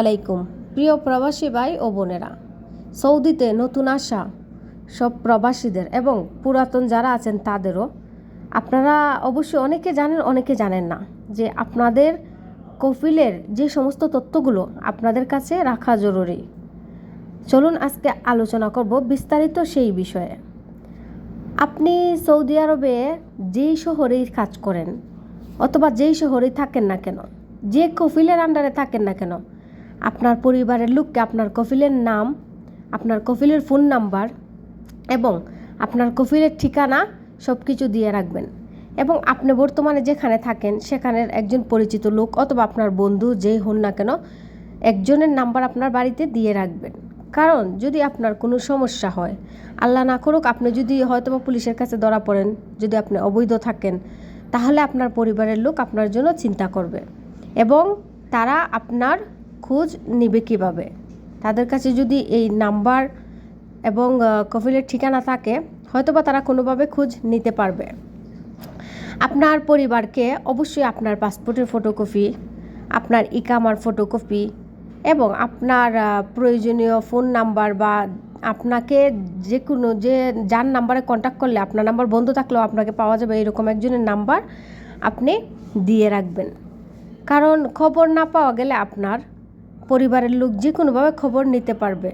আলাইকুম। প্রিয় প্রবাসী ভাই ও বোনেরা, সৌদিতে নতুন আসা সব প্রবাসীদের এবং পুরাতন যারা আছেন তাদেরও। আপনারা অবশ্যই অনেকে জানেন অনেকে জানেন না যে আপনাদের কফিলের যে সমস্ত তথ্যগুলো আপনাদের কাছে রাখা জরুরি। চলুন আজকে আলোচনা করব বিস্তারিত সেই বিষয়ে। আপনি সৌদি আরবে যেই শহরেই কাজ করেন অথবা যেই শহরেই থাকেন না কেন, যে কফিলের আন্ডারে থাকেন না কেন আপনার পরিবারের লোককে আপনার কফিলের নাম, আপনার কফিলের ফোন নাম্বার এবং আপনার কফিলের ঠিকানা সব কিছু দিয়ে রাখবেন। এবং আপনি বর্তমানে যেখানে থাকেন, সেখানের একজন পরিচিত লোক অথবা আপনার বন্ধু যেই হন না কেন, একজনের নাম্বার আপনার বাড়িতে দিয়ে রাখবেন। কারণ যদি আপনার কোনো সমস্যা হয়, আল্লাহ না করুক আপনি যদি হয়তো বা পুলিশের কাছে ধরা পড়েন, যদি আপনি অবৈধ থাকেন, তাহলে আপনার পরিবারের লোক আপনার জন্য চিন্তা করবে। এবং তারা আপনার খোঁজ নেবে কীভাবে? তাদের কাছে যদি এই নাম্বার এবং কফিলের ঠিকানা থাকে, হয়তোবা তারা কোনোভাবে খোঁজ নিতে পারবে। আপনার পরিবারকে অবশ্যই আপনার পাসপোর্টের ফটোকপি, আপনার ইকামার ফটোকপি এবং আপনার প্রয়োজনীয় ফোন নাম্বার বা আপনাকে যে কোনো যে, যার নাম্বারে কন্ট্যাক্ট করলে, আপনার নাম্বার বন্ধ থাকলেও আপনাকে পাওয়া যাবে এরকম একজনের নাম্বার আপনি দিয়ে রাখবেন। কারণ খবর না পাওয়া গেলে আপনার পরিবারের লোক যে কোনোভাবে খবর নিতে পারবে।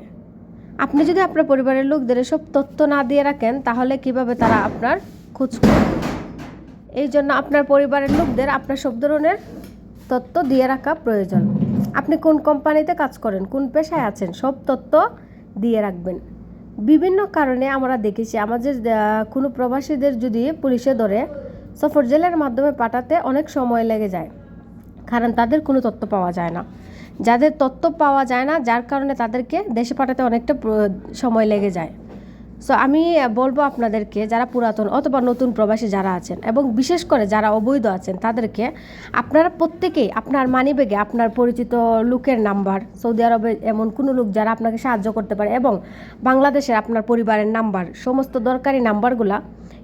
আপনি যদি আপনার পরিবারের লোকদের এসব তথ্য না দিয়ে রাখেন, তাহলে কীভাবে তারা আপনার খোঁজ করবে? এই জন্য আপনার পরিবারের লোকদের আপনার সব ধরনের তথ্য দিয়ে রাখা প্রয়োজন। আপনি কোন কোম্পানিতে কাজ করেন, কোন পেশায় আছেন, সব তথ্য দিয়ে রাখবেন। বিভিন্ন কারণে আমরা দেখেছি, আমাদের কোনো প্রবাসীদের যদি পুলিশে ধরে সফর জেলের মাধ্যমে পাঠাতে অনেক সময় লেগে যায়, কারণ তাদের কোনো তথ্য পাওয়া যায় না। যাদের তথ্য পাওয়া যায় না, যার কারণে তাদেরকে দেশে পাঠাতে অনেকটা সময় লেগে যায়। সো আমি বলব আপনাদেরকে, যারা পুরাতন অথবা নতুন প্রবাসী যারা আছেন এবং বিশেষ করে যারা অবৈধ আছেন, তাদেরকে আপনারা প্রত্যেকেই, আপনার মানিব্যাগে আপনার পরিচিত লোকের নাম্বার, সৌদি আরবে এমন কোনো লোক যারা আপনাকে সাহায্য করতে পারে এবং বাংলাদেশের আপনার পরিবারের নাম্বার, সমস্ত দরকারি নাম্বারগুলা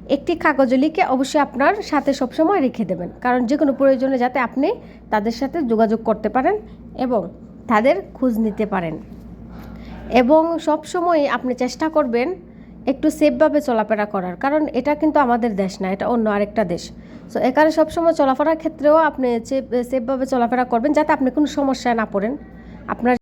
একটি কাগজে লিখে অবশ্যই আপনার সাথে সবসময় রেখে দেবেন। কারণ যে কোনো প্রয়োজনে যাতে আপনি তাদের সাথে যোগাযোগ করতে পারেন এবং তাদের খোঁজ নিতে পারেন। এবং সব সময় আপনি চেষ্টা করবেন একটু সেফভাবে চলাফেরা করার। কারণ এটা কিন্তু আমাদের দেশ না, এটা অন্য আরেকটা দেশ। সো এখানে সবসময় চলাফেরার ক্ষেত্রেও আপনি সেফ সেফভাবে চলাফেরা করবেন যাতে আপনি কোনো সমস্যায় না পড়েন। আপনার